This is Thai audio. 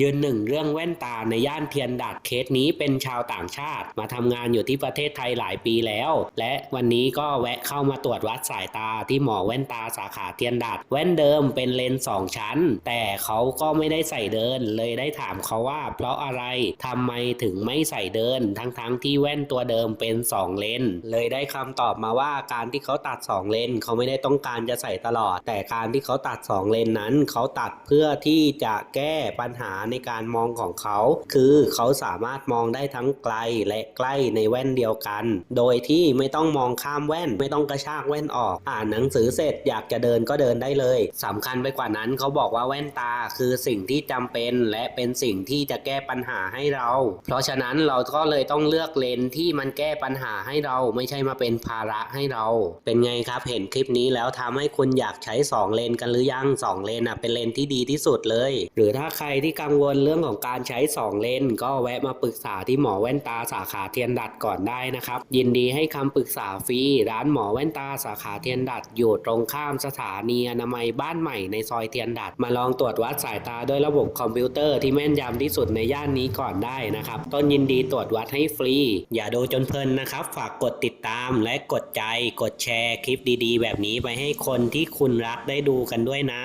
ยืนหนึ่งเรื่องแว่นตาในย่านเทียนดัดเคสนี้เป็นชาวต่างชาติ มาทำงานอยู่ที่ประเทศไทยหลายปีแล้ว และวันนี้ก็แวะเข้ามาตรวจวัดสายตาที่หมอแว่นตาสาขาเทียนดัดแว่นเดิมเป็นเลนส์สองชั้น แต่เขาก็ไม่ได้ใส่เดิน เลยได้ถามเขาว่า เพราะอะไรทำไมถึงไม่ใส่เดิน ทั้งๆที่แว่นตัวเดิมเป็นสองเลนเลยได้คำตอบมาว่าการที่เขาตัดสองเลนเขาไม่ได้ต้องการจะใส่ตลอด แต่การที่เขาตัดสองเลนนั้น เขาตัดเพื่อที่จะแก้ปัญหาในการมองของเขา คือเขาสามารถมองได้ทั้งไกลและใกล้ในแว่นเดียวกัน โดยที่ไม่ต้องมองข้ามแว่น ไม่ต้องกระชากแว่นออก อ่านหนังสือเสร็จอยากจะเดินก็เดินได้เลยสำคัญไปกว่านั้นเขาบอกว่าแว่นตาคือสิ่งที่จำเป็น และเป็นสิ่งที่จะแก้ปัญหาให้เรา เพราะฉะนั้นเราก็เลยต้องเลือกเลนที่มันแก้ปัญหาให้เราไม่ใช่มาเป็นภาระให้เรา เป็นไงครับเห็นคลิปนี้แล้วทำให้คุณอยากใช้ 2 เลนกันหรือยัง 2 เลนอะเป็นเลนที่ดีที่สุดเลย หรือถ้าใครที่กังวลเรื่องของการใช้ 2 เลนก็แวะมาปรึกษาที่หมอแว่นตาสาขาเทียนดัดก่อนได้นะครับ ยินดีให้คำปรึกษาฟรีร้านหมอแว่นตาสาขาเทียนดัดอยู่ตรงข้ามสถานีอนามัยบ้านใหม่ในซอยเทียนดัด มาลองตรวจวัดสายตาด้วยระบบคอมพิวเตอร์ที่แม่นยำที่สุดในย่านนี้ก่อนได้นะครับ ต้นยินดีตรวจวัดให้ฟรี อย่าดูจนเพลินนะครับ ฝากกดติดตามและกดใจ กดแชร์คลิปดีๆ แบบนี้ไปให้คนที่คุณรักได้ดูกันด้วยนะ